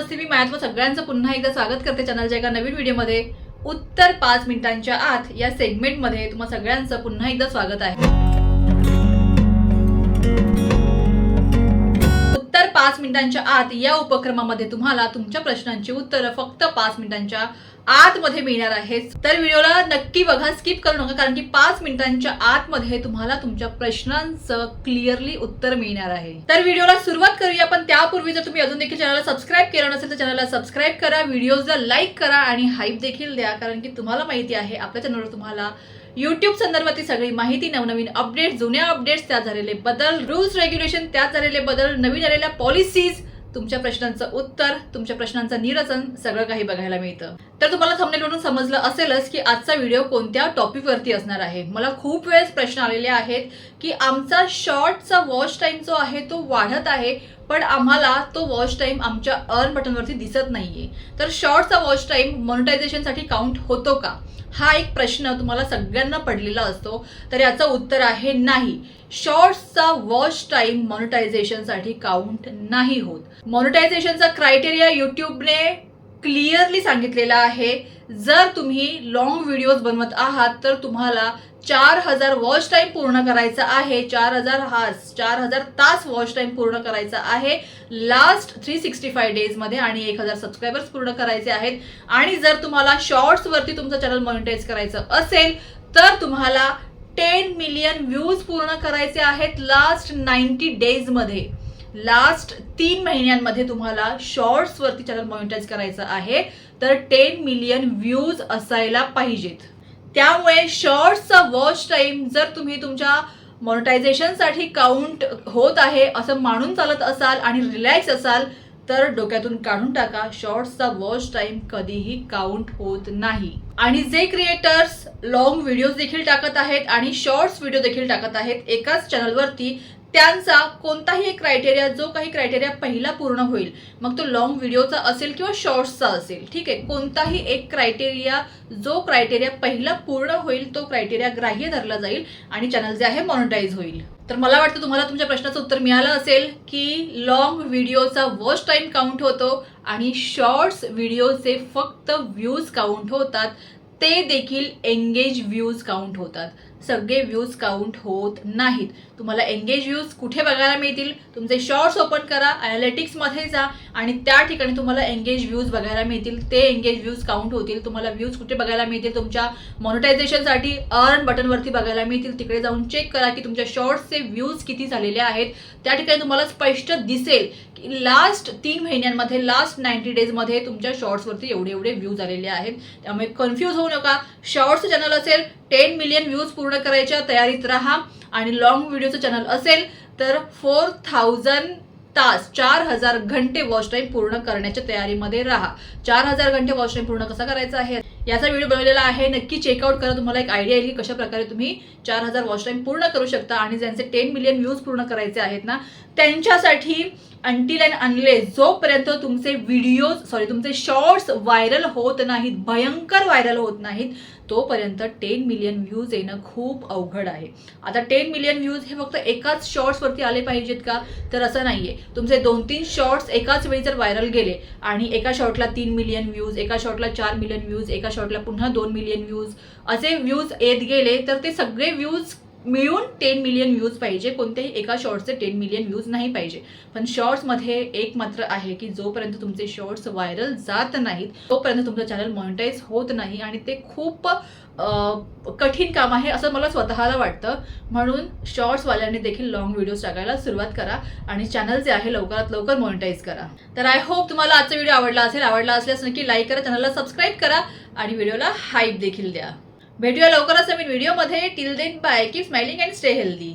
नमस्ते मी मायात्मा सगळ्यांचं पुन्हा एकदा स्वागत करते चॅनलच्या एका नवीन व्हिडिओमध्ये. उत्तर पाच मिनिटांच्या आत या सेगमेंटमध्ये तुम्हा सगळ्यांचं पुन्हा एकदा स्वागत आहे. पाच मिनिटांच्या आत या उपक्रमामध्ये तुम्हाला तुमच्या प्रश्नांची उत्तरं फक्त पाच मिनिटांच्या आतमध्ये मिळणार आहेत. तर व्हिडिओला नक्की बघा स्किप करू नका कारण की पाच मिनिटांच्या आतमध्ये तुम्हाला तुमच्या प्रश्नांचं क्लिअरली उत्तर मिळणार आहे. तर व्हिडिओला सुरुवात करूया पण त्यापूर्वी जर तुम्ही अजून देखील चॅनलला सबस्क्राईब केलं नसेल तर चॅनलला सबस्क्राईब करा व्हिडिओजला लाईक करा आणि हाईप देखील द्या कारण की तुम्हाला माहिती आहे आपल्या चॅनलवर तुम्हाला युट्यूब संदर्भातील सगळी माहिती नवनवीन अपडेट जुन्या अपडेट्स त्यात झालेले बदल रूल्स रेग्युलेशन त्यात झालेले बदल नवीन आलेल्या पॉलिसीज तुमच्या प्रश्नांचं उत्तर तुमच्या प्रश्नांचं निरसन सगळं काही बघायला मिळतं. तर तुम्हाला थंबनेलवरून समजलं असेलच की आजचा व्हिडिओ कोणत्या टॉपिकवरती असणार आहे. मला खूप वेळेस प्रश्न आलेले आहेत की आमचा शॉर्टचा वॉच टाइम जो आहे तो वाढत आहे. पण आम्हाला तो वॉच टाईम आमच्या अर्न बटनवरती दिसत नाहीये. तर शॉर्टचा वॉच टाईम मॉनिटायझेशनसाठी काउंट होतो का? हा एक प्रश्न तुम्हाला सगळ्यांना पडलेला असतो. तर याचं उत्तर आहे नाही. शॉर्ट्सचा वॉच टाईम मॉनिटायझेशनसाठी काउंट नाही होत. मॉनिटायझेशनचा क्रायटेरिया युट्यूबने क्लिअरली सांगितलेलं आहे. जर तुम्ही लॉंग व्हिडिओज बनवत आहात तर तुम्हाला चार हजार वॉच टाईम पूर्ण करायचा आहे. चार हजार हास चार हजार तास वॉच टाईम पूर्ण करायचा आहे. लास्ट थ्री सिक्स्टी फाय डेजमध्ये आणि एक हजार सबस्क्रायबर्स पूर्ण करायचे आहेत. आणि जर तुम्हाला शॉर्ट्सवरती तुमचं चॅनल मॉनिटाईज करायचं असेल तर तुम्हाला टेन मिलियन व्ह्यूज पूर्ण करायचे आहेत लास्ट नाईन्टी डेजमध्ये लास्ट तीन महिन्यांमध्ये तुम्हाला शॉर्ट्सवरती चॅनल मॉनिटाईज करायचं आहे तर टेन मिलियन व्ह्यूज असायला पाहिजेत. त्यामुळे शॉर्ट्सचा वॉच टाईम जर तुम्ही तुमच्या मॉनिटायझेशनसाठी काउंट होत आहे असं मानून चालत असाल आणि रिलॅक्स असाल तर डोक्यातून काढून टाका शॉर्ट्सचा वॉच टाईम कधीही काउंट होत नाही. आणि जे क्रिएटर्स लॉंग व्हिडिओज देखील टाकत आहेत आणि शॉर्ट्स व्हिडिओ देखील टाकत आहेत एकाच चॅनलवरती त्यांचा कोणताही एक क्रायटेरिया जो काही क्रायटेरिया पहिला पूर्ण होईल मग तो लॉंग व्हिडिओचा असेल किंवा शॉर्ट्सचा असेल ठीक आहे? कोणताही एक क्रायटेरिया जो क्रायटेरिया पहिला पूर्ण होईल तो क्रायटेरिया ग्राह्य धरला जाईल आणि चॅनल जे आहे मॉनिटाईज होईल. तर मला वाटतं तुम्हाला तुमच्या प्रश्नाचं उत्तर मिळालं असेल की लॉंग व्हिडिओचा वॉच टाईम काउंट होतो आणि शॉर्ट्स व्हिडिओचे फक्त व्ह्यूज काउंट होतात. ते देखील एंगेज व्ह्यूज काउंट होतात. सगळे व्ह्यूज काउंट होत नाहीत. तुम्हाला एंगेज व्ह्यूज कुठे बघायला मिळतील? तुमचे शॉर्ट्स ओपन करा अनालिटिक्समध्ये जा आणि त्या ठिकाणी तुम्हाला एंगेज व्ह्यूज बघायला मिळतील. ते एंगेज व्ह्यूज काउंट होतील. तुम्हाला व्ह्यूज कुठे बघायला मिळतील? तुमच्या मॉनिटायझेशनसाठी अर्न बटनवरती बघायला मिळतील. तिकडे जाऊन चेक करा की तुमच्या शॉर्ट्सचे व्ह्यूज किती झालेले आहेत. त्या ठिकाणी तुम्हाला स्पष्ट दिसेल की लास्ट तीन महिन्यांमध्ये लास्ट नाईन्टी डेजमध्ये तुमच्या शॉर्ट्सवरती एवढे एवढे व्ह्यूज आलेले आहेत. त्यामुळे कन्फ्यूज होऊ नका. शॉर्ट्स चॅनल असेल टेन मिलियन व्ह्यूज पूर्ण करायच्या तयारीत राहा. आणि लॉंग व्हिडिओचं चॅनल असेल तर फोर थाउजंड तास चार हजार घंटे वॉच टाईम पूर्ण करण्याच्या तयारीमध्ये राहा. चार हजार घंटे वॉच टाईम पूर्ण कसा करायचा आहे? याचा व्हिडिओ बनवलेला आहे. नक्की चेकआउट करा. तुम्हाला एक आयडिया येईल की कशा प्रकारे तुम्ही चार हजार वॉच टाईम पूर्ण करू शकता. आणि ज्यांचे टेन मिलियन व्ह्यूज पूर्ण करायचे आहेत ना त्यांच्यासाठी अंटील अँड अनलेस जोपर्यंत तुमचे व्हिडिओज सॉरी तुमचे शॉर्ट्स व्हायरल होत नाहीत भयंकर व्हायरल होत नाहीत तोपर्यंत टेन मिलियन व्ह्यूज येणं खूप अवघड आहे. आता टेन मिलियन व्ह्यूज हे फक्त एकाच शॉर्ट्सवरती आले पाहिजेत का? तर असं नाही आहे तुमचे दोन तीन शॉर्ट्स एकाच वेळी जर व्हायरल गेले आणि एका शॉर्टला तीन मिलियन व्ह्यूज एका शॉर्टला चार मिलियन व्ह्यूज एका शॉर्टला पुन्हा दोन मिलियन व्ह्यूज असे व्ह्यूज येत गेले तर ते सगळे व्ह्यूज मिळून टेन मिलियन व्ह्यूज पाहिजे. कोणत्याही एका शॉर्ट्सचे टेन मिलियन व्ह्यूज नाही पाहिजे. पण शॉर्ट्समध्ये एक मात्र आहे की जोपर्यंत तुमचे शॉर्ट्स व्हायरल जात नाहीत तोपर्यंत तुमचं चॅनल मॉनिटाईज होत नाही आणि ते खूप कठीण काम आहे असं मला स्वतःला वाटतं. म्हणून शॉर्ट्सवाल्यांनी देखील लॉंग व्हिडिओज टाकायला सुरुवात करा आणि चॅनल जे आहे लवकरात लवकर मॉनिटाईज करा. तर आय होप तुम्हाला आजचा व्हिडिओ आवडला असेल आवडला असल्यास नक्की लाईक करा चॅनलला सबस्क्राईब करा आणि व्हिडिओला हाईप देखील द्या. भेटूया लवकरच नवीन व्हिडिओमध्ये till then bye keep smiling and stay healthy